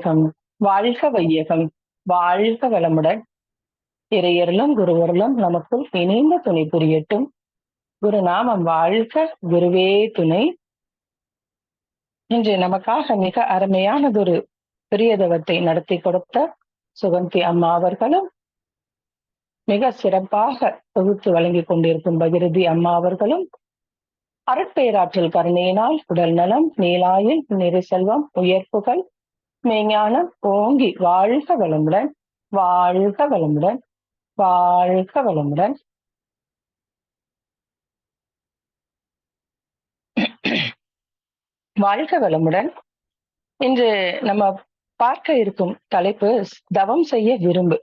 வையகம் வாழ்க வையகம். வாழ்க வளமுடன். இறையர்களும் குருவர்களும் நமக்குள் இணைந்த துணை புரியட்டும். குருநாமம் வாழ்க குருவே துணை. இன்று நமக்காக மிக அருமையானதொரு பிரியதவத்தை நடத்தி கொடுத்த சுகந்தி அம்மா அவர்களும் மிக சிறப்பாக தொகுத்து வழங்கி கொண்டிருக்கும் பகிரதி அம்மா அவர்களும் அருட்பேராற்றல் கருணையினால் உடல் நலம் நீலாயில் நிறை செல்வம் உயர்ப்புகள் மெய்ஞானம் ஓங்கி வாழ்க வளமுடன் வாழ்க வளமுடன் வாழ்க வளமுடன். வாழ்க வளமுடன். இன்று நம்ம பார்க்க இருக்கும் தலைப்பு தவம் செய்ய விரும்பு.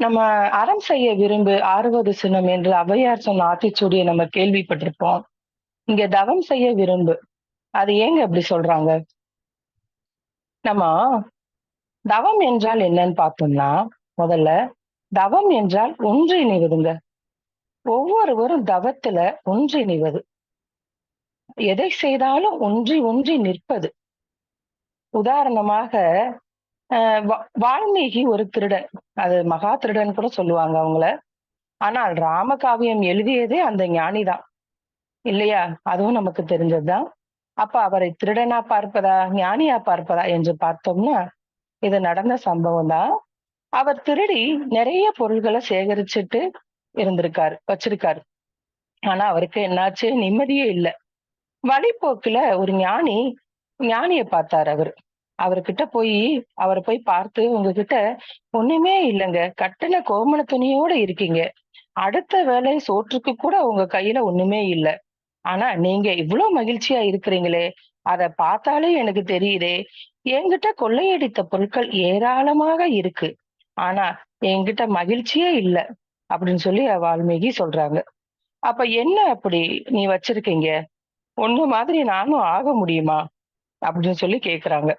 நம்ம அறம் செய்ய விரும்பு ஆறுவது சின்னம் என்று ஔவையார் சொன்ன ஆத்திச்சூடியை நம்ம கேள்விப்பட்டிருப்போம். இங்க தவம் செய்ய விரும்பு. அது ஏங்க அப்படி சொல்றாங்க? நம்ம தவம் என்றால் என்னன்னு பார்த்தோம்னா முதல்ல தவம் என்றால் ஒன்றிணைவதுங்க ஒவ்வொருவரும் தவத்துல ஒன்றிணைவது எதை செய்தாலும் ஒன்றி ஒன்றி நிற்பது. உதாரணமாக வால்மீகி ஒரு திருடன் அது மகா திருடன் கூட சொல்லுவாங்க அவங்கள. ஆனால் ராமகாவியம் எழுதியதே அந்த ஞானிதான். இல்லையா? அதுவும் நமக்கு தெரிஞ்சதுதான். அப்ப அவரை திருடனா பார்ப்பதா ஞானியா பார்ப்பதா என்று பார்த்தோம்னா இது நடந்த சம்பவம் தான் அவர் திருடி நிறைய பொருள்களை சேகரிச்சுட்டு இருந்திருக்காரு வச்சிருக்காரு. ஆனா அவருக்கு என்னாச்சு? நிம்மதியே இல்லை. வழிபோக்குல ஒரு ஞானி ஞானிய பார்த்தாரு அவர். அவர்கிட்ட போய் அவரை போய் பார்த்து உங்ககிட்ட ஒண்ணுமே இல்லைங்க. கட்டின கோமண துணியோட இருக்கீங்க. அடுத்த வேலை சோற்றுக்கு கூட உங்க கையில ஒண்ணுமே இல்லை. ஆனா நீங்க இவ்வளவு மகிழ்ச்சியா இருக்கிறீங்களே அத பார்த்தாலே எனக்கு தெரியுதே. என்கிட்ட கொள்ளையடித்த பொருட்கள் ஏராளமாக இருக்கு. ஆனா என்கிட்ட மகிழ்ச்சியே இல்லை அப்படின்னு சொல்லி வால்மீகி சொல்றாங்க. அப்ப என்ன அப்படி நீ வச்சிருக்கீங்க? ஒண்ணு மாதிரி நானும் ஆக முடியுமா? அப்படின்னு சொல்லி கேக்குறாங்க.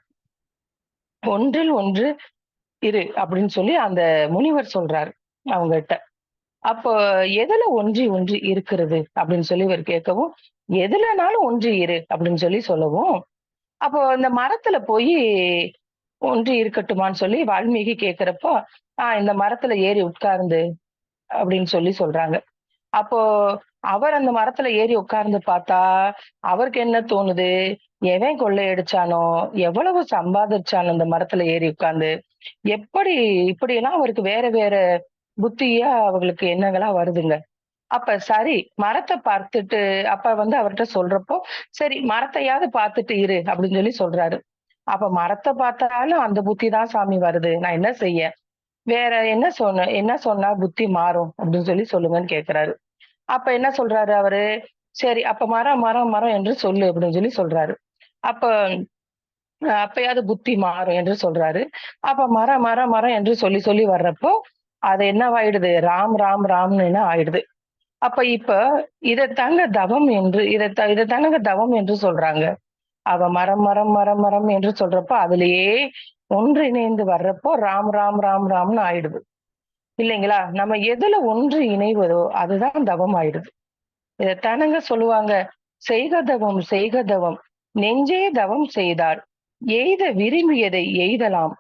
ஒன்றில் ஒன்று இரு அப்படின்னு சொல்லி அந்த முனிவர் சொல்றாரு அவங்ககிட்ட அப்போ எதுல ஒன்றி ஒன்றி இருக்கிறது அப்படின்னு சொல்லி இவர் கேட்கவும் எதுலனாலும் ஒன்றி இரு அப்படின்னு சொல்லி சொல்லவும் அப்போ இந்த மரத்துல போய் ஒன்றி இருக்கட்டுமான்னு சொல்லி வால்மீகி கேக்குறப்போ ஆஹ் இந்த மரத்துல ஏறி உட்கார்ந்து அப்படின்னு சொல்லி சொல்றாங்க. அப்போ அவர் அந்த மரத்துல ஏறி உட்கார்ந்து பார்த்தா அவருக்கு என்ன தோணுது? எவன் கொள்ளையடிச்சானோ எவ்வளவு சம்பாதிச்சானோ அந்த மரத்துல ஏறி உட்கார்ந்து? எப்படி இப்படி எல்லாம் அவருக்கு வேற வேற புத்தியா அவங்களுக்கு எண்ணங்களா வருதுங்க. அப்ப சரி மரத்தை பார்த்துட்டு அப்ப வந்து அவர்கிட்ட சொல்றப்போ சரி மரத்தையாவது பார்த்துட்டு இரு அப்படின்னு சொல்லி சொல்றாரு. அப்ப மரத்தை பார்த்தாலும் அந்த புத்தி தான் சாமி வருது. நான் என்ன செய்ய? வேற என்ன சொன்ன என்ன சொன்னா புத்தி மாறும் அப்படின்னு சொல்லி சொல்லுங்கன்னு கேக்குறாரு. அப்ப என்ன சொல்றாரு அவரு? சரி அப்ப மரம் மரம் மரம் என்று சொல்லு அப்படின்னு சொல்லி சொல்றாரு. அப்ப அப்பயாவது புத்தி மாறும் என்று சொல்றாரு. அப்ப மரம் மரம் மரம் என்று சொல்லி சொல்லி வர்றப்போ அது என்னவாயிடுது? ராம் ராம் ராம்னு ஆயிடுது? அப்ப இப்ப இதை தாங்க தவம் என்று இதை இதை தானங்க தவம் என்று சொல்றாங்க. அவ மரம் மரம் மரம் மரம் என்று சொல்றப்போ அதுலயே ஒன்றிணைந்து வர்றப்போ ராம் ராம் ராம் ராம்னு ஆயிடுது. இல்லைங்களா? நம்ம எதுல ஒன்று இணைவதோ அதுதான் தவம் ஆயிடுது. இதை தானங்க சொல்லுவாங்க? செய்க தவம் செய்க தவம் நெஞ்சே தவம் செய்தால் எய்த விரும்பியதை எய்தலாம்.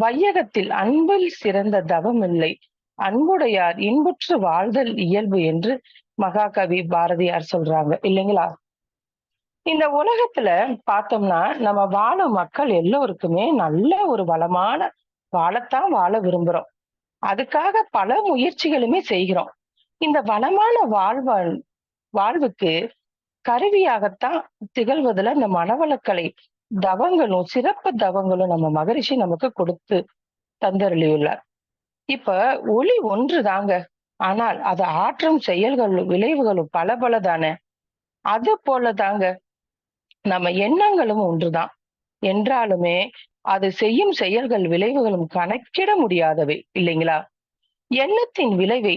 வையகத்தில் அன்பில் சிறந்த தவம் இல்லை. அன்புடையார் இன்புற்று வாழ்தல் இயல்பு என்று மகாகவி பாரதியார் சொல்றாங்க இல்லைங்களா? இந்த உலகத்துல பார்த்தோம்னா நம்ம வாழும் மக்கள் எல்லோருக்குமே நல்ல ஒரு வளமான வாழத்தான் வாழ விரும்புறோம். அதுக்காக பல முயற்சிகளுமே செய்கிறோம். இந்த வளமான வாழ்வாழ் வாழ்வுக்கு கருவியாகத்தான் திகழ்வதுல இந்த மனவளக்கலை தவங்களும் சிறப்பு தவங்களும் நம்ம மகரிஷி நமக்கு கொடுத்து தந்தருளியுள்ளார். இப்ப ஒளி ஒன்று தாங்க. ஆனால் அது ஆற்றும் செயல்களும் விளைவுகளும் பல பல தானே அது போல தாங்க. நம்ம எண்ணங்களும் ஒன்றுதான். என்றாலுமே அது செய்யும் செயல்கள் விளைவுகளும் கணக்கிட முடியாதவை இல்லைங்களா? எண்ணத்தின் விளைவை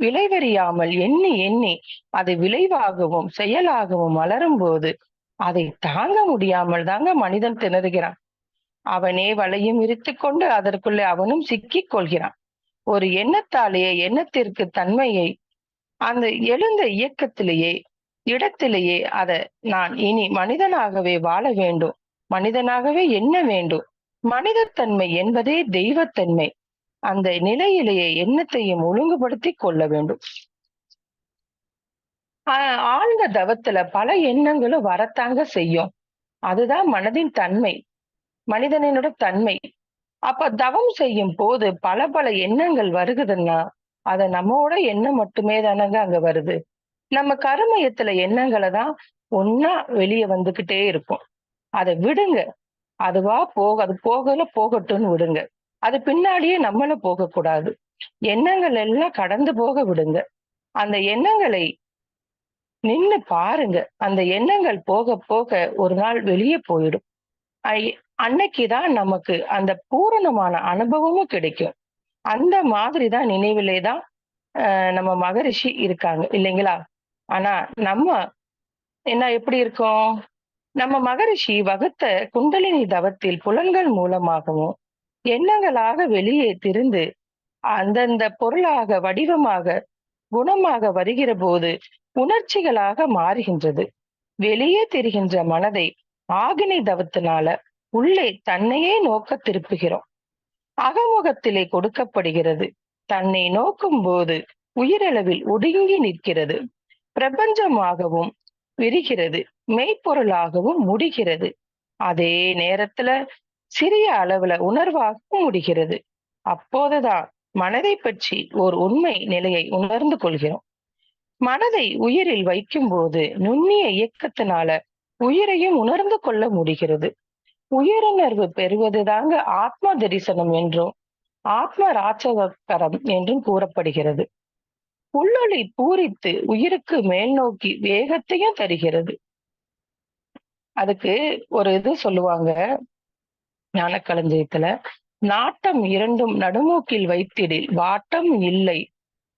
விளைவறியாமல் எண்ணி எண்ணி அது விளைவாகவும் செயலாகவும் வளரும் போது அதை தாங்க முடியாமல் தாங்க மனிதன் திணறுகிறான். அவனே வலையும் விரித்து கொண்டு அதற்குள்ளே அவனும் சிக்கிக் கொள்கிறான் ஒரு எண்ணத்தாலேயே எண்ணத்திற்கு தன்மையை அந்த எழுந்த இயக்கத்திலேயே இடத்திலேயே அத நான் இனி மனிதனாகவே வாழ வேண்டும். மனிதனாகவே எண்ண வேண்டும்? மனிதத்தன்மை என்பதே தெய்வத்தன்மை. அந்த நிலையிலேயே எண்ணத்தையும் ஒழுங்குபடுத்தி கொள்ள வேண்டும். ஆழ்ந்த தவத்துல பல எண்ணங்களும் வரத்தாங்க செய்யும். அதுதான் மனதின் தன்மை. மனிதனோட தன்மை. அப்ப தவம் செய்யும் போது பல பல எண்ணங்கள் வருகுதுன்னா அத நம்மோட எண்ணம் மட்டுமே தானங்க அங்க வருது. நம்ம கருமையத்துல எண்ணங்களை தான் ஒன்னா வெளியே வந்துகிட்டே இருக்கும். அதை விடுங்க. அதுவா போக அது போகல போகட்டும்னு விடுங்க. அது பின்னாடியே நம்மள போக கூடாது எண்ணங்கள் எல்லாம் கடந்து போக விடுங்க. அந்த எண்ணங்களை நின்னு பாருங்க. அந்த எண்ணங்கள் போக போக ஒரு நாள் வெளியே போயிடும். அன்னைக்குதான் நமக்கு அந்த பூரணமான அனுபவமும் கிடைக்கும். அந்த மாதிரிதான் நினைவிலே தான் ஆஹ் நம்ம மகரிஷி இருக்காங்க. இல்லைங்களா? ஆனா நம்ம என்ன எப்படி இருக்கோம்? நம்ம மகரிஷி வகுத்த குண்டலினி தவத்தில் புலன்கள் மூலமாகவும் எண்ணங்களாக வெளியே திரிந்து அந்தந்த பொருளாக வடிவமாக குணமாக வருகிற போது உணர்ச்சிகளாக மாறுகின்றது. வெளியே தெரிகின்ற மனதை ஆகினை தவத்தினால உள்ளே தன்னையே நோக்க திருப்புகிறோம். அகமுகத்திலே கொடுக்கப்படுகிறது. தன்னை நோக்கும் போது உயிரளவில் ஒடுங்கி நிற்கிறது. பிரபஞ்சமாகவும் விரிகிறது. மெய்ப்பொருளாகவும் முடிகிறது. அதே நேரத்துல சிறிய அளவுல உணர்வாகவும் முடிகிறது. அப்போதுதான் மனதை பற்றி ஒரு உண்மை நிலையை உணர்ந்து கொள்கிறோம். மனதை உயிரில் வைக்கும் போது நுண்ணிய இயக்கத்தினால உயிரையும் உணர்ந்து கொள்ள முடிகிறது. உயிருணர்வு பெறுவதுதாங்க ஆத்ம தரிசனம் என்றும் ஆத்ம ராட்சகரம் என்றும் கூறப்படுகிறது. உள்ளொளி பூரித்து உயிருக்கு மேல் நோக்கி வேகத்தையும் தருகிறது. அதுக்கு ஒரு இது சொல்லுவாங்க ஞானக்களஞ்சியத்துல நாட்டம் இரண்டும் நடுமூக்கில் வைத்திடில் வாட்டம் இல்லை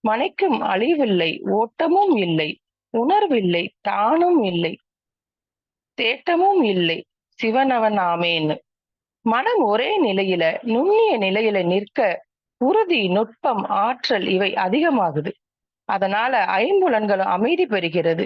மனைக்கும் அழிவில்லை ஓட்டமும் இல்லை உணர்வில்லை தானும் இல்லை தேட்டமும் இல்லை சிவனவன் ஆமேன்னு மனம் ஒரே நிலையில நுண்ணிய நிலையில நிற்க உறுதி நுட்பம் ஆற்றல் இவை அதிகமாகுது. அதனால ஐம்புலன்களும் அமைதி பெறுகிறது.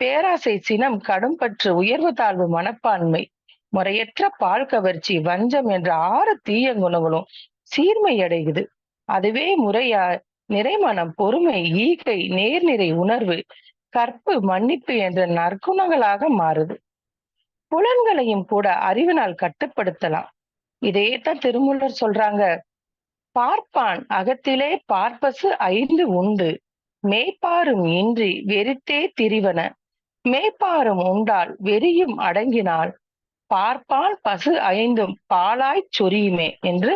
பேராசை சினம் கடும்பற்று உயர்வு தாழ்வு மனப்பான்மை முறையற்ற பால் கவர்ச்சி வஞ்சம் என்ற ஆறு தீய குணங்களும் சீர்மை அடையுது. அதுவே முறையா நிறைமனம் பொறுமை ஈகை நேர்நிறை உணர்வு கற்பு மன்னிப்பு என்ற நற்குணங்களாக மாறுது. புலன்களையும் கூட அறிவினால் கட்டுப்படுத்தலாம். இதையேத்தான் திருமூலர் சொல்றாங்க. பார்ப்பான் அகத்திலே பார்ப்பசு ஐந்து உண்டு. மேய்ப்பாரும் இன்றி வெறித்தே திரிவன. மேய்ப்பாரும் உண்டால் வெறியும் அடங்கினால் பார்ப்பான் பசு ஐந்தும் பாலாய்ச் சொரியுமே என்று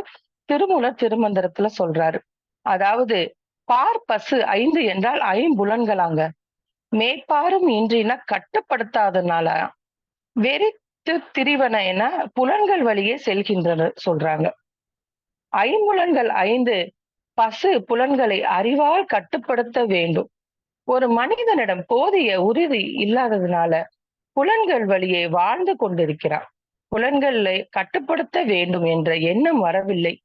திருமூலர் திருமந்திரத்துல சொல்றாரு. அதாவது பார் பசு ஐந்து என்றால் ஐம்புலன்களாங்க. மேற்பாரும் இன்றின கட்டுப்படுத்தாதனால வெறித்து திரிவன என புலன்கள் வழியே செல்கின்றனர் சொல்றாங்க. ஐம்புலன்கள் ஐந்து பசு புலன்களை அறிவால் கட்டுப்படுத்த வேண்டும். ஒரு மனிதனிடம் போதிய உறுதி இல்லாததுனால புலன்கள் வழியே வாழ்ந்து கொண்டிருக்கிறான். புலன்களை கட்டுப்படுத்த வேண்டும் என்ற எண்ணம் வரவில்லை.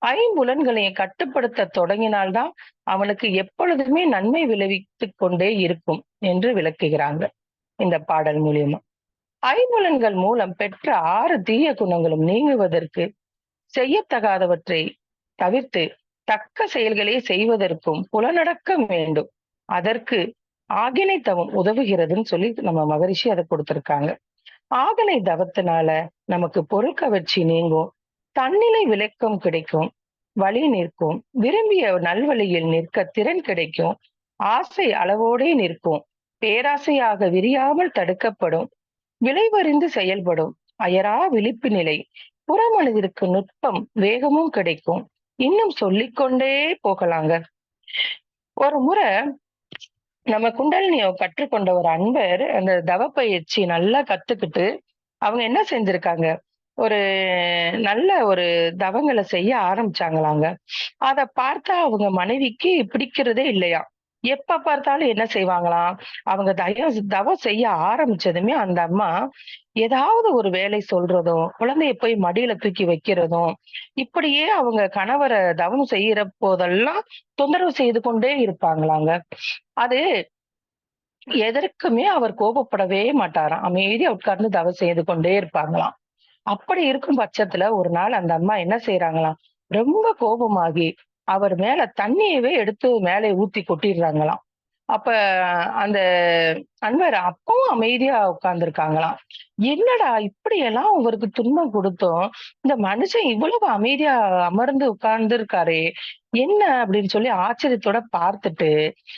ஐம்புலன்களையும் கட்டுப்படுத்த தொடங்கினால்தான் அவனுக்கு எப்பொழுதுமே நன்மை விளைவித்துக் கொண்டே இருக்கும் என்று விளக்குகிறாங்க இந்த பாடல் மூலியமா. ஐம்புலன்கள் மூலம் பெற்ற ஆறு தீய குணங்களும் நீங்குவதற்கு செய்யத்தகாதவற்றை தவிர்த்து தக்க செயல்களை செய்வதற்கும் புலனடக்கம் வேண்டும். அதற்கு ஆகினை தவம் உதவுகிறதுன்னு சொல்லி நம்ம மகரிஷி அதை கொடுத்திருக்காங்க. ஆகனை தவத்தினால நமக்கு பொருள் கவர்ச்சி நீங்கும். தன்னிலை விளக்கம் கிடைக்கும் வழி நிற்கும் விரும்பிய நல்வழியில் நிற்க திறன் கிடைக்கும் ஆசை அளவோடே நிற்கும் பேராசையாக விரியாமல் தடுக்கப்படும் விளைவறிந்து செயல்படும் அயரா விழிப்பு நிலை புறமனதிற்கு நுட்பம் வேகமும் கிடைக்கும். இன்னும் சொல்லிக்கொண்டே போகலாங்க. ஒரு முறை நம்ம குண்டலினியோ கற்றுக்கொண்ட ஒரு அன்பர் அந்த தவ பயிற்சி நல்லா கத்துக்கிட்டு அவங்க என்ன செஞ்சிருக்காங்க? ஒரு நல்ல ஒரு தவங்களை செய்ய ஆரம்பிச்சாங்களாங்க. அத பார்த்தா அவங்க மனைவிக்கு பிடிக்கிறதே இல்லையா? எப்ப பார்த்தாலும் என்ன செய்வாங்களாம் அவங்க தயம் தவம் செய்ய ஆரம்பிச்சதுமே அந்த அம்மா ஏதாவது ஒரு வேலை சொல்றதும் குழந்தைய போய் மடியில தூக்கி வைக்கிறதும் இப்படியே அவங்க கணவரை தவம் செய்யற போதெல்லாம் தொந்தரவு செய்து கொண்டே இருப்பாங்களாங்க. அது எதற்குமே அவர் கோபப்படவே மாட்டாராம். அமைதியா உட்கார்ந்து தவம் செய்து கொண்டே இருப்பாங்களாம். அப்படி இருக்கும் பட்சத்துல ஒரு நாள் அந்த அம்மா என்ன செய்யறாங்களாம் ரொம்ப கோபமாகி அவர் மேல தண்ணியவே எடுத்து மேலே ஊத்தி கொட்டிடுறாங்களாம். அப்ப அந்த அன்வர் அப்பவும் அமைதியா உட்கார்ந்துருக்காங்களாம். என்னடா இப்படி எல்லாம் அவருக்கு துன்பம் கொடுத்தோம்? இந்த மனுஷன் இவ்வளவு அமைதியா அமர்ந்து உட்கார்ந்து இருக்காரு என்ன அப்படின்னு சொல்லி ஆச்சரியத்தோட பார்த்துட்டு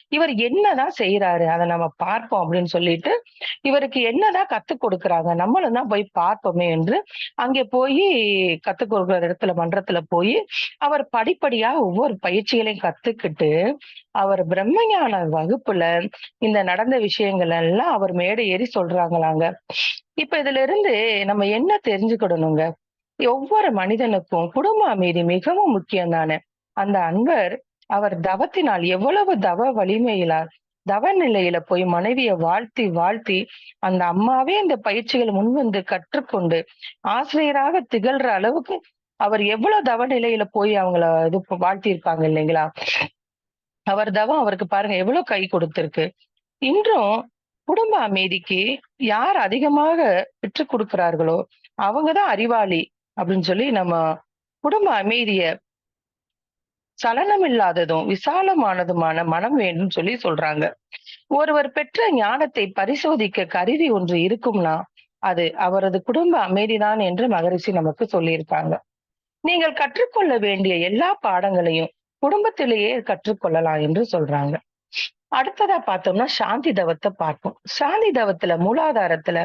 இவர் என்னதான் செய்யறாரு அதை நம்ம பார்ப்போம் அப்படின்னு சொல்லிட்டு இவருக்கு என்னதான் கத்து கொடுக்குறாங்க? நம்மளும் தான் போய் பார்ப்போமே என்று அங்கே போய் கத்து கொடுக்குற இடத்துல மன்றத்துல போய் அவர் படிப்படியா ஒவ்வொரு பயிற்சிகளையும் கத்துக்கிட்டு அவர் பிரம்மஞான வகுப்புல இந்த நடந்த விஷயங்கள் எல்லாம் அவர் மேடை ஏறி சொல்றாங்களாங்க. இப்ப இதுல இருந்து நம்ம என்ன தெரிஞ்சுக்கிடணுங்க? ஒவ்வொரு மனிதனுக்கும் குடும்ப அமைதி மிகவும் முக்கியம் தானே அந்த அன்பர் அவர் தவத்தினால் எவ்வளவு தவ வலிமையிலார் தவ நிலையில போய் மனைவியை வாழ்த்தி வாழ்த்தி அந்த அம்மாவே இந்த பயிற்சிகள் முன்வந்து கற்றுக்கொண்டு ஆசிரியராக திகழ்ற அளவுக்கு அவர் எவ்வளவு தவ நிலையில போய் அவங்கள இது வாழ்த்தி இருப்பாங்க இல்லைங்களா? அவர் தவம் அவருக்கு பாருங்க எவ்வளவு கை கொடுத்திருக்கு. இன்றும் குடும்ப அமைதிக்கு யார் அதிகமாக பெற்று கொடுக்கிறார்களோ அவங்கதான் அறிவாளி அப்படின்னு சொல்லி நம்ம குடும்ப அமைதிய சலனம் இல்லாததும் விசாலமானதுமான மனம் வேண்டும் சொல்லி சொல்றாங்க. ஒருவர் பெற்ற ஞானத்தை பரிசோதிக்க கருவி ஒன்று இருக்கும்னா அது அவரது குடும்ப அமைதிதான் என்று மகரிஷி நமக்கு சொல்லியிருக்காங்க. நீங்கள் கற்றுக்கொள்ள வேண்டிய எல்லா பாடங்களையும் குடும்பத்திலேயே கற்றுக்கொள்ளலாம் என்று சொல்றாங்க. அடுத்ததா பார்த்தோம்னா சாந்தி தவத்தை பார்ப்போம். சாந்தி தவத்துல மூலாதாரத்துல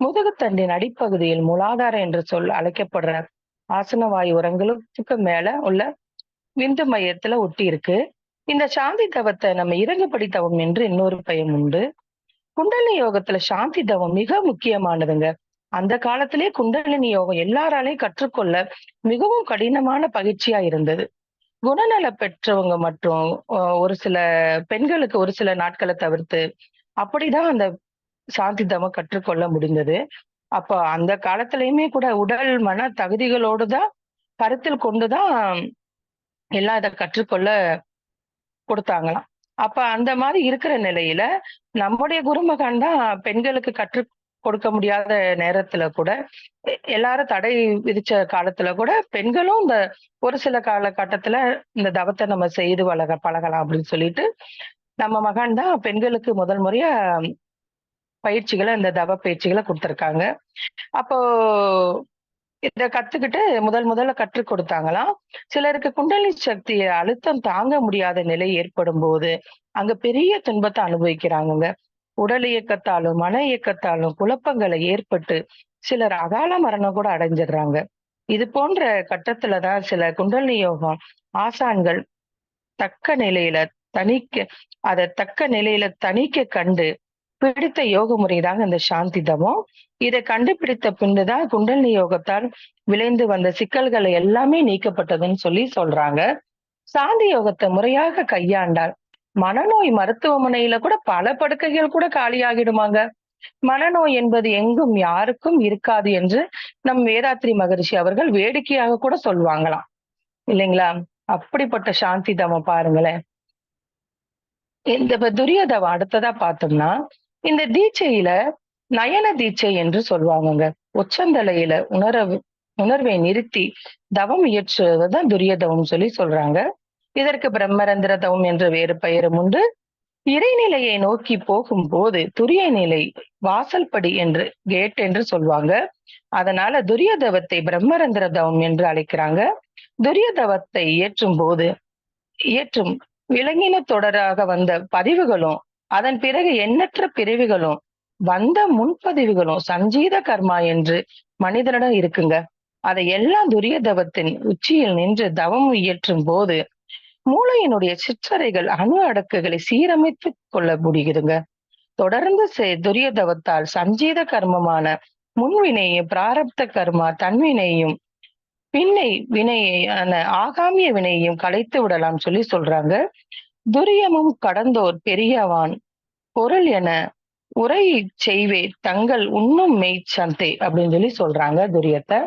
முதுகுத்தண்டின் அடிப்பகுதியில் மூலாதாரம் என்று சொல் அழைக்கப்படுற ஆசனவாயு உரங்களுக்கு மேல உள்ள விந்து மையத்துல ஒட்டி இருக்கு. இந்த சாந்தி தவத்தை நம்ம இறங்குபடி தவம் என்று இன்னொரு பயம் உண்டு. குண்டலினி யோகத்துல சாந்தி தவம் மிக முக்கியமானதுங்க. அந்த காலத்திலே குண்டலினி யோகம் எல்லாராலையும் கற்றுக்கொள்ள மிகவும் கடினமான பயிற்சியா இருந்தது. குணநல பெற்றவங்க மட்டும் ஒரு சில பெண்களுக்கு ஒரு சில நாட்களை தவிர்த்து அப்படிதான் அந்த சாந்தி தவம் கற்றுக்கொள்ள முடிந்தது. அப்ப அந்த காலத்திலயுமே கூட உடல் மன தகுதிகளோடு தான் கருத்தில் கொண்டுதான் எல்லாம் இதை கற்றுக்கொள்ள கொடுத்தாங்களாம். அப்ப அந்த மாதிரி இருக்கிற நிலையில நம்முடைய குருமகன் தான் பெண்களுக்கு கற்று கொடுக்க முடியாத நேரத்துல கூட எல்லாரும் தடை விதிச்ச காலத்துல கூட பெண்களும் இந்த ஒரு சில காலகட்டத்துல இந்த தவத்தை நம்ம செய்து வளக பழகலாம் அப்படின்னு சொல்லிட்டு நம்ம மகன் தான் பெண்களுக்கு முதல் முறையா பயிற்சிகளை இந்த தவ பயிற்சிகளை கொடுத்திருக்காங்க. அப்போ இத கத்துக்கிட்டு முதல் முதல்ல கற்றுக் கொடுத்தாங்களாம். சிலருக்கு குண்டலி சக்தியை அழுத்தம் தாங்க முடியாத நிலை ஏற்படும் போது அங்க பெரிய துன்பத்தை அனுபவிக்கிறாங்க உடல் இயக்கத்தாலும் மன இயக்கத்தாலும் குழப்பங்களை ஏற்பட்டு சிலர் அகால மரணம் கூட அடைஞ்சிடுறாங்க. இது போன்ற கட்டத்துலதான் சில குண்டலி யோகம் ஆசான்கள் தக்க நிலையில தணிக்க அதை தக்க நிலையில தணிக்க கண்டு பிடித்த யோக முறைதாங்க இந்த சாந்தி தவம் இதை கண்டுபிடித்த பின்னுதான் குண்டலினி யோகத்தால் விளைந்து வந்த சிக்கல்களை எல்லாமே நீக்கப்பட்டதுன்னு சொல்லி சொல்றாங்க. சாந்தி யோகத்தை முறையாக கையாண்டால் மனநோய் மருத்துவமனையில கூட பல படுக்கைகள் கூட காலியாகிடுமாங்க. மனநோய் என்பது எங்கும் யாருக்கும் இருக்காது என்று நம் வேதாத்ரி மகரிஷி அவர்கள் வேடிக்கையாக கூட சொல்லுவாங்களாம் இல்லைங்களா? அப்படிப்பட்ட சாந்தி தவம் பாருங்களேன். இந்த துரியதவம் அடுத்ததா பார்த்தோம்னா இந்த தீட்சையில நயன தீட்சை என்று சொல்லுவாங்கங்க உச்சந்தலையில உணர உணர்வை நிறுத்தி தவம் இயற்றுவதுதான் துரியதவம் சொல்லி சொல்றாங்க. இதற்கு பிரம்மரந்திர தவம் என்ற வேறு பெயரும் உண்டு. இறைநிலையை நோக்கி போகும்போது துரிய நிலை வாசல்படி என்று கேட் என்று சொல்லுவாங்க அதனால துரியதவத்தை பிரம்மரந்திர தவம் என்று அழைக்கிறாங்க. துரியதவத்தை இயற்றும் போது இயற்றும் விலங்கின தொடராக வந்த பதிவுகளும் அதன் பிறகு எண்ணற்ற பிரிவுகளும் வந்த முன்பதிவுகளும் சஞ்சீத கர்மா என்று மனிதனிடம் இருக்குங்க. அதை எல்லாம் துரியதவத்தின் உச்சியில் நின்று தவம் இயற்றும் போது மூளையினுடைய சிற்றறைகள் அணு அடக்குகளை சீரமைத்து கொள்ள முடிகிறதுங்க. தொடர்ந்து துரியதவத்தால் சஞ்சீத கர்மமான முன்வினையும் பிராரப்த கர்மா தன்வினையும் பின்னை வினையான ஆகாமிய வினையையும் கலைத்து விடலாம் சொல்லி சொல்றாங்க. துரியமும் கடந்தோர் பெரியவான் பொருள் என உரை செய்வே தங்கள் உண்ணும் மெய் சந்தை அப்படின்னு சொல்லி சொல்றாங்க துரியத்தை.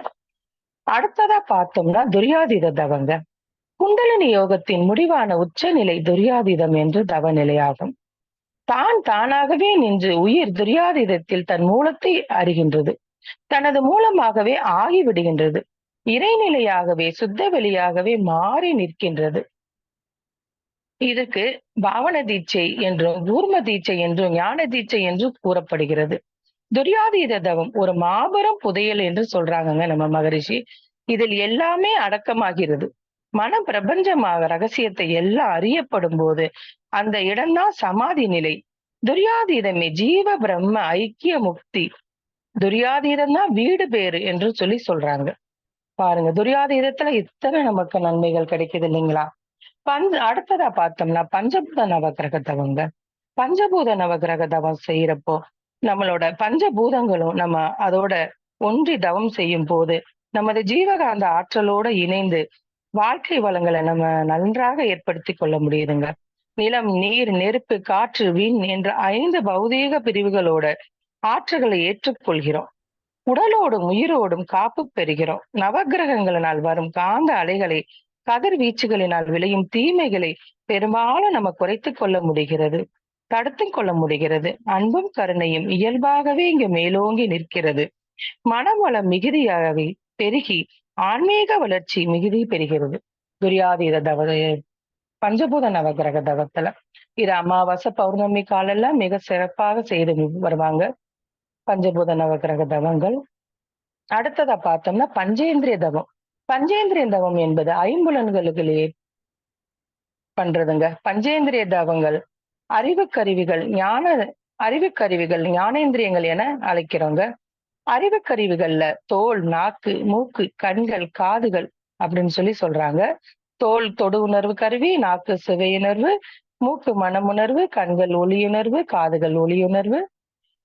அடுத்ததா பார்த்தோம்னா துரியாதீத தவங்க. குண்டலினி யோகத்தின் முடிவான உச்சநிலை துரியாதீதம் என்று தவ நிலையாகும் தான் தானாகவே நின்று உயிர் துரியாதீதத்தில் தன் மூலத்தை அறிகின்றது. தனது மூலமாகவே ஆகிவிடுகின்றது. இறைநிலையாகவே சுத்த வெளியாகவே மாறி நிற்கின்றது. இதற்கு பாவன தீட்சை என்றும் கூர்ம தீட்சை என்றும் ஞான தீட்சை என்றும் கூறப்படுகிறது. துரியாதீத தவம் ஒரு மாபெரும் புதையல் என்று சொல்றாங்கங்க நம்ம மகரிஷி. இதில் எல்லாமே அடக்கமாகிறது. மன பிரபஞ்சமாக ரகசியத்தை எல்லாம் அறியப்படும் போது அந்த இடம்தான் சமாதி நிலை. துரியாதீதமே ஜீவ பிரம்ம ஐக்கிய முக்தி. துரியாதீதம் தான் வீடு பேரு என்று சொல்லி சொல்றாங்க. பாருங்க துரியாதீதத்துல இத்தனை நமக்கு நன்மைகள் கிடைக்குது இல்லைங்களா? பஞ்ச அடுத்ததா பார்த்தோம்னா பஞ்சபூத நவகிரக தவங்க பஞ்சபூத நவகிரக தவம் செய்யறப்போ நம்மளோட பஞ்சபூதங்களும் நம்ம அதோட ஒன்றி தவம் செய்யும் போது நமது ஜீவகாந்த ஆற்றலோட இணைந்து வாழ்க்கை வளங்களை நம்ம நன்றாக ஏற்படுத்தி கொள்ள முடியுதுங்க. நிலம் நீர் நெருப்பு காற்று வீண் என்ற ஐந்து பௌதீக பிரிவுகளோட ஆற்றுகளை ஏற்றுக்கொள்கிறோம். உடலோடும் உயிரோடும் காப்பு பெறுகிறோம். நவகிரகங்களினால் வரும் காந்த அலைகளை கதிர்வீச்சுகளினால் விளையும் தீமைகளை பெரும்பாலும் நம்ம குறைத்து கொள்ள முடிகிறது தடுத்து கொள்ள முடிகிறது. அன்பும் கருணையும் இயல்பாகவே இங்கு மேலோங்கி நிற்கிறது. மனவளம் மிகுதியாகவே பெருகி ஆன்மீக வளர்ச்சி மிகுதி பெறுகிறது. துரியாதீத தவ பஞ்சபூத நவகிரக தவத்துல. இது அமாவாசை பௌர்ணமி காலெல்லாம் மிக சிறப்பாக செய்து வருவாங்க. பஞ்சபூத நவகிரக தவங்கள். அடுத்ததா பார்த்தோம்னா பஞ்சேந்திரிய தவம். பஞ்சேந்திரிய தவம் என்பது ஐம்புலன்களுக்கு பண்றதுங்க. பஞ்சேந்திரிய தவங்கள் அறிவு கருவிகள் ஞான அறிவு கருவிகள் ஞானேந்திரியங்கள் என அழைக்கிறோங்க. அறிவு கருவிகள்ல தோல் நாக்கு மூக்கு கண்கள் காதுகள் அப்படின்னு சொல்லி சொல்றாங்க. தோல் தொடு உணர்வு கருவி நாக்கு சுவையுணர்வு மூக்கு மனமுணர்வு கண்கள் ஒளியுணர்வு காதுகள் ஒளியுணர்வு.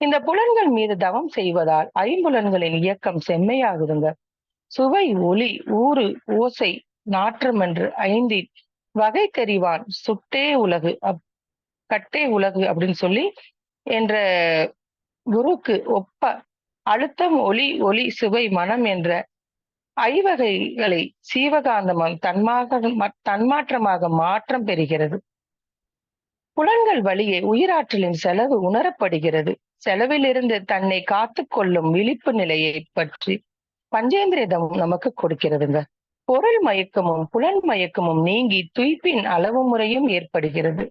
இந்த புலன்கள் மீது தவம் செய்வதால் ஐம்புலன்களின் இயக்கம் செம்மையாகுதுங்க. சுவை ஒளி ஊறு ஓசை நாற்றம் என்று ஐந்தில் வகை தெரிவான் சுட்டே உலகு அப் கட்டே உலகு அப்படின்னு சொல்லி என்ற குருக்கு ஒப்ப அழுத்தம் ஒளி ஒளி சுவை மனம் என்ற ஐவகைகளை சீவகாந்தமம் தன்மாக தன்மாற்றமாக மாற்றம் பெறுகிறது. புலன்கள் வழியே உயிராற்றலின் செலவு உணரப்படுகிறது. செலவிலிருந்து தன்னை காத்து கொள்ளும் விழிப்பு நிலையை பற்றி பஞ்சேந்திரியதம் நமக்கு கொடுக்கிறதுங்க. பொருள் மயக்கமும் புலன் மயக்கமும் நீங்கி துய்ப்பின் அளவு முறையும் ஏற்படுகிறது.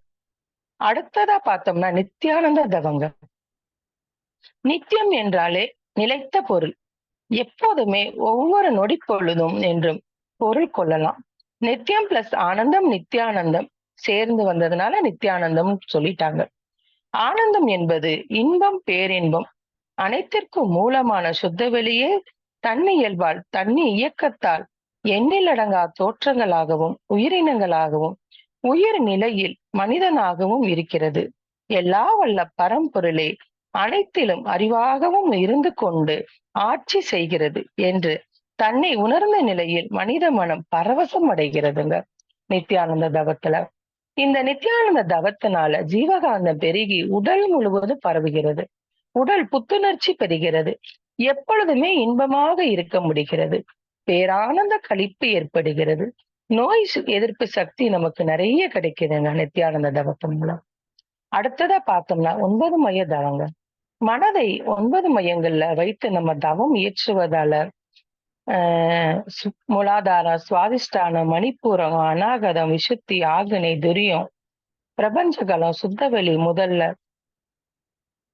அடுத்ததா பார்த்தோம்னா நித்தியானந்த தவங்க. நித்தியம் என்றாலே நிலைத்த பொருள். எப்போதுமே ஒவ்வொரு நொடி பொழுதும் என்றும் பொருள் கொள்ளலாம். நித்தியம் பிளஸ் ஆனந்தம் நித்தியானந்தம் சேர்ந்து வந்ததுனால நித்தியானந்தம் சொல்லிட்டாங்க. ஆனந்தம் என்பது இன்பம் பேரின்பம். அனைத்திற்கும் மூலமான சுத்த வெளியே தன்னை இயல்பால் தண்ணி இயக்கத்தால் எண்ணிலடங்கா தோற்றங்களாகவும் உயிரினங்களாகவும் உயிர் நிலையில் மனிதனாகவும் இருக்கிறது. எல்லா வல்ல பரம்பொருளே அனைத்திலும் அறிவாகவும் இருந்து கொண்டு ஆட்சி செய்கிறது என்று தன்னை உணர்ந்த நிலையில் மனித மனம் பரவசம் அடைகிறதுங்க. நித்யானந்த தவத்துல. இந்த நித்யானந்த தவத்தினால ஜீவகாந்தம் பெருகி உடல் முழுவதும் பரவுகிறது. உடல் புத்துணர்ச்சி பெறுகிறது. எப்பொழுதுமே இன்பமாக இருக்க முடிகிறது. பேரானந்த கழிப்பு ஏற்படுகிறது. நோய் எதிர்ப்பு சக்தி நமக்கு நிறைய கிடைக்குதுங்க நித்யானந்த தவத்தின் மூலம். அடுத்ததா பார்த்தோம்னா ஒன்பது மைய தவங்க. மனதை ஒன்பது மையங்கள்ல வைத்து நம்ம தவம் இயற்றுவதால ஆஹ் மூலாதாரம் சுவாதிஷ்டானம் மணிப்பூரம் அநாகதம் விசுத்தி ஆகனை துரியம் பிரபஞ்சகலம் சுத்தவெளி முதல்ல.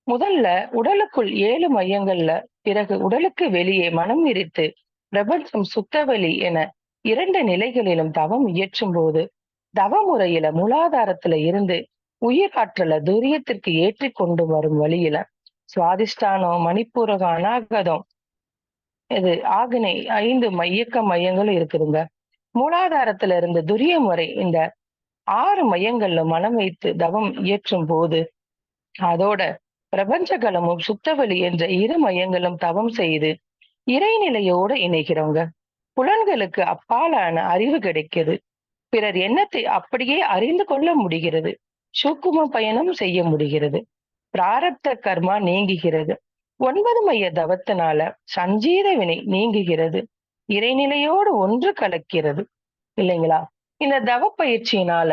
முதல்ல உடலுக்குள் ஏழு மையங்கள்ல பிறகு உடலுக்கு வெளியே மனம் விரித்து பிரபஞ்சம் சுத்தவெளி என இரண்டு நிலைகளிலும் தவம் இயற்றும் போது தவ முறையில மூலாதாரத்துல இருந்து உயிர் ஆற்றல துரியத்திற்கு ஏற்றி கொண்டு வரும் வழியில சுவாதிஷ்டானம் மணிப்பூரகம் அநாகதம். இது ஆகினை ஐந்து மையக்க மையங்களும் இருக்குதுங்க. மூலாதாரத்துல இருந்து துரியம் வரை இந்த ஆறு மையங்கள்ல மனம் வைத்து தவம் இயற்றும் போது அதோட பிரபஞ்சகலமும் சுத்தவெளி என்ற இரு மையங்களும் தவம் செய்து இறைநிலையோடு இணைகிறவங்க. புலன்களுக்கு அப்பாலான அறிவு கிடைக்கிறது. பிறர் எண்ணத்தை அப்படியே அறிந்து கொள்ள முடிகிறது. சூக்கும பயணம் செய்ய முடிகிறது. பிராரப்த கர்மா நீங்குகிறது. ஒன்பது மைய தவத்தினால சஞ்சீத வினை நீங்குகிறது. இறைநிலையோடு ஒன்று கலக்கிறது. இல்லைங்களா? இந்த தவ பயிற்சியினால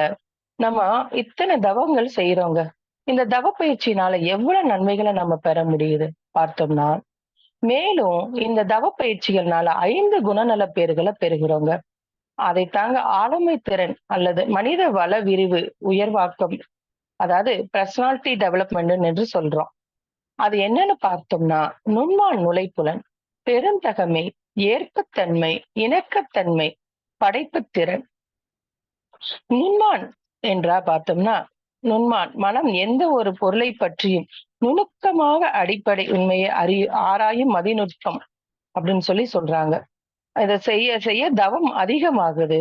நம்ம இத்தனை தவங்கள் செய்யறோங்க இந்த தவ பயிற்சியினால எவ்வளவு நன்மைகளை நம்ம பெற முடியுது பார்த்தோம்னா மேலும் இந்த தவ பயிற்சிகள்னால ஐந்து குணநல பேர்களை பெறுகிறோங்க. அதை தாங்க ஆளுமை திறன் அல்லது மனித வள விரிவு உயர்வாக்கம் அதாவது பர்சனாலிட்டி டெவலப்மெண்ட் என்று சொல்றோம். அது என்னன்னு பார்த்தோம்னா நுண்மான் நுழைப்புலன் பெருந்தகமை ஏற்பத்தன்மை இணக்கத்தன்மை படைப்புத்திறன். நுண்மான் என்றா பார்த்தோம்னா நுண்மான் மனம் எந்த ஒரு பொருளை பற்றியும் நுணுக்கமாக அடிப்படை உண்மையை அறி ஆராயும் மதிநுட்பம் அப்படின்னு சொல்லி சொல்றாங்க. இதை செய்ய செய்ய தவம் அதிகமாகுது.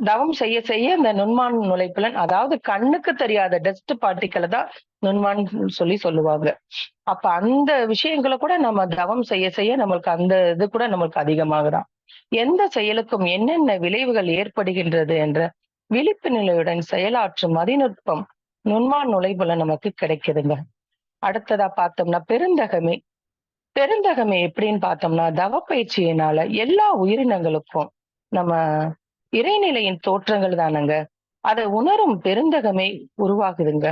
தவம் செய்ய செய்ய இந்த நுண்மான் நுழைப்புலன் அதாவது கண்ணுக்கு தெரியாத டஸ்ட் பார்ட்டிக்கலை தான் நுண்மான் சொல்லி சொல்லுவாங்க. அப்ப அந்த விஷயங்களை கூட நம்ம தவம் செய்ய செய்ய நம்மளுக்கு அந்த இது கூட நம்மளுக்கு அதிகமாகுதான். எந்த செயலுக்கும் என்னென்ன விளைவுகள் ஏற்படுகின்றது என்ற விழிப்பு நிலையுடன் செயலாற்றும் மதிநுட்பம் நுண்மான் நுழைப்புல நமக்கு கிடைக்குதுங்க. அடுத்ததா பார்த்தோம்னா பெருந்தகமே. பெருந்தகமே எப்படின்னு பார்த்தோம்னா தவ பயிற்சியினால எல்லா உயிரினங்களுக்கும் நம்ம இறைநிலையின் தோற்றங்கள் தானங்க. அதை உணரும் பெருந்தகமே உருவாகுதுங்க.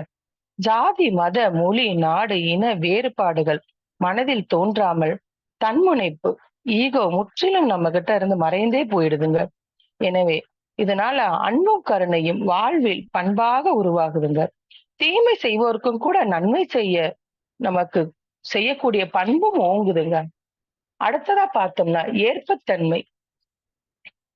ஜாதி மத மொழி நாடு இன வேறுபாடுகள் மனதில் தோன்றாமல் தன்முனைப்பு ஈகோ முற்றிலும் நம்ம கிட்ட இருந்து மறைந்தே போயிடுதுங்க. எனவே இதனால அன்பும் கருணையும் வாழ்வில் பண்பாக உருவாகுதுங்க. தீமை செய்வோருக்கும் கூட நன்மை செய்ய நமக்கு செய்யக்கூடிய பண்பும் ஓங்குதுங்க. அடுத்ததா பார்த்தோம்னா ஏற்பத்தன்மை.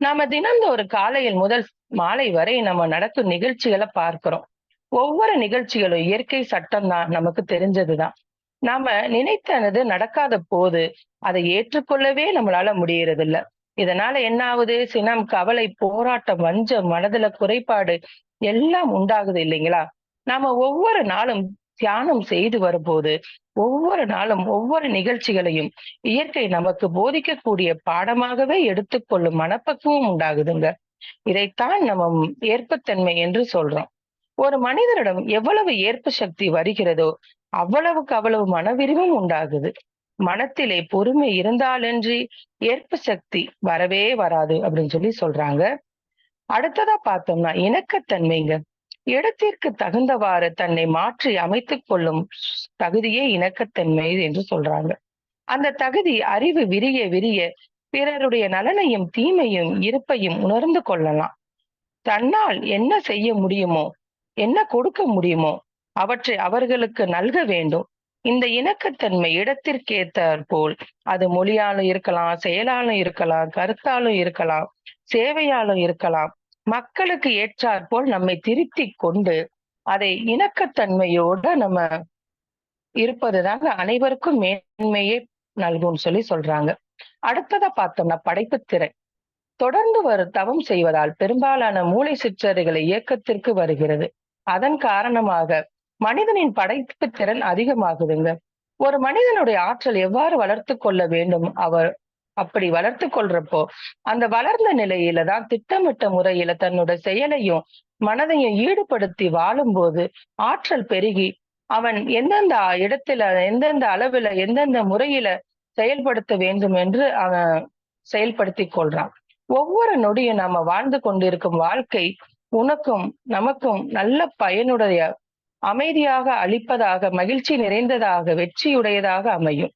நாம தினந்தோறும் காலையில் முதல் மாலை வரை நம்ம நடக்கும் நிகழ்ச்சிகளை பார்க்கிறோம். ஒவ்வொரு நிகழ்ச்சிகளும் இயற்கை சட்டம் தான் நமக்கு தெரிஞ்சதுதான். நாம நினைத்தனது நடக்காத போது அதை ஏற்றுக்கொள்ளவே நம்மளால முடியறது இல்ல இதனால என்ன ஆகுது சினம் கவலை போராட்டம் வஞ்சம் மனதுல குறைபாடு எல்லாம் உண்டாகுது இல்லைங்களா? நாம ஒவ்வொரு நாளும் தியானம் செய்து வரும்போது ஒவ்வொரு நாளும் ஒவ்வொரு நிகழ்ச்சிகளையும் இயற்கை நமக்கு போதிக்கக்கூடிய பாடமாகவே எடுத்துக்கொள்ளும் மனப்பக்குவம் உண்டாகுதுங்க. இதைத்தான் நம்ம ஏற்பத்தன்மை என்று சொல்றோம். ஒரு மனிதரிடம் எவ்வளவு ஏற்பு சக்தி வருகிறதோ அவ்வளவுக்கு அவ்வளவு மனவிரிவும் உண்டாகுது. மனத்திலே பொறுமை இருந்தாலன்றி ஏற்பு சக்தி வரவே வராது அப்படின்னு சொல்லி சொல்றாங்க. அடுத்ததா பார்த்தோம்னா இணக்கத்தன்மைங்க. இடத்திற்கு தகுந்தவாறு தன்னை மாற்றி அமைத்துக் கொள்ளும் தகுதியே இணக்கத்தன்மை என்று சொல்றாங்க. அந்த தகுதி அறிவு விரிய விரிய பிறருடைய நலனையும் தீமையும் இருப்பையும் உணர்ந்து கொள்ளலாம். தன்னால் என்ன செய்ய முடியுமோ என்ன கொடுக்க முடியுமோ அவற்றை அவர்களுக்கு நல்க வேண்டும். இந்த இணக்கத்தன்மை இடத்திற்கேற்றாற் போல் அது மொழியாலும் இருக்கலாம் செயலாலும் இருக்கலாம் கருத்தாலும் இருக்கலாம் சேவையாலும் இருக்கலாம் மக்களுக்கு ஏற்றாற்போல் நம்மை திருத்தி கொண்டு அதை இணக்கத்தன்மையோட நம்ம இருப்பதுதாங்க அனைவருக்கும் மேன்மையே நல்கும்னு சொல்லி சொல்றாங்க. அடுத்ததா பார்த்தோம்னா படைப்பு திறன் தொடர்ந்து வரும் தவம் செய்வதால் பெரும்பாலான மூளை சிற்றறைகளை இயக்கத்திற்கு வருகிறது. அதன் காரணமாக மனிதனின் படைப்பு திறன் அதிகமாகுதுங்க. ஒரு மனிதனுடைய ஆற்றல் எவ்வாறு வளர்த்து கொள்ள வேண்டும்? அவர் அப்படி வளர்த்து கொள்றப்போ அந்த வளர்ந்த நிலையில தான் திட்டமிட்ட முறையில தன்னோட செயலையும் மனதையும் ஈடுபடுத்தி வாழும்போது ஆற்றல் பெருகி அவன் எந்தெந்த இடத்துல எந்தெந்த அளவுல எந்தெந்த முறையில செயல்படுத்த வேண்டும் என்று அவன் செயல்படுத்தி கொள்றான். ஒவ்வொரு நொடியும் நாம வாழ்ந்து கொண்டிருக்கும் வாழ்க்கை உனக்கும் நமக்கும் நல்ல பயனுடைய அமைதியாக அளிப்பதாக மகிழ்ச்சி நிறைந்ததாக வெற்றியுடையதாக அமையும்.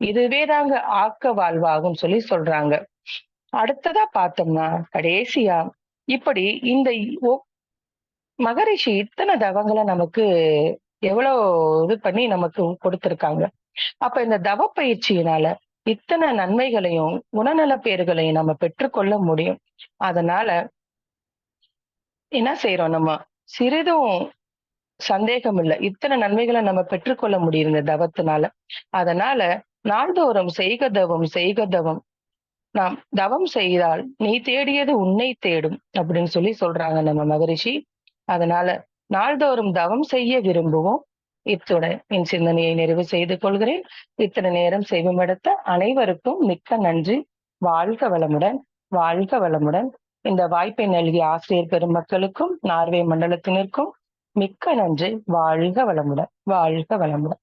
இதுவே தாங்க ஆக்க வாழ்வாகும் சொல்லி சொல்றாங்க. அடுத்ததா பார்த்தோம்னா கடைசியா இப்படி இந்த மகரிஷி இத்தனை தவங்களை நமக்கு எவ்வளவு இது பண்ணி நமக்கு கொடுத்திருக்காங்க. அப்ப இந்த தவ பயிற்சியினால இத்தனை நன்மைகளையும் குணநல பேர்களையும் நம்ம பெற்றுக்கொள்ள முடியும். அதனால என்ன செய்யறோம் நம்ம? சிறிதும் சந்தேகம் இல்லை இத்தனை நன்மைகளை நம்ம பெற்றுக்கொள்ள முடியும் இந்த தவத்தினால. அதனால நாள்தோறும் செய்க தவம் செய்க தவம் நாம் தவம் செய்தால் நீ தேடியது உன்னை தேடும் அப்படின்னு சொல்லி சொல்றாங்க நம்ம மகரிஷி. அதனால நாள்தோறும் தவம் செய்ய விரும்புவோம். இத்துடன் என் சிந்தனையை நிறைவு செய்து கொள்கிறேன். இத்தனை நேரம் செய்வமெடுத்த அனைவருக்கும் மிக்க நன்றி. வாழ்க வளமுடன் வாழ்க வளமுடன். இந்த வாய்ப்பை நல்கிய ஆசிரியர் பெருமக்களுக்கும் நார்வே மண்டலத்தினருக்கும் மிக்க நன்றி. வாழ்க வளமுடன் வாழ்க வளமுடன்.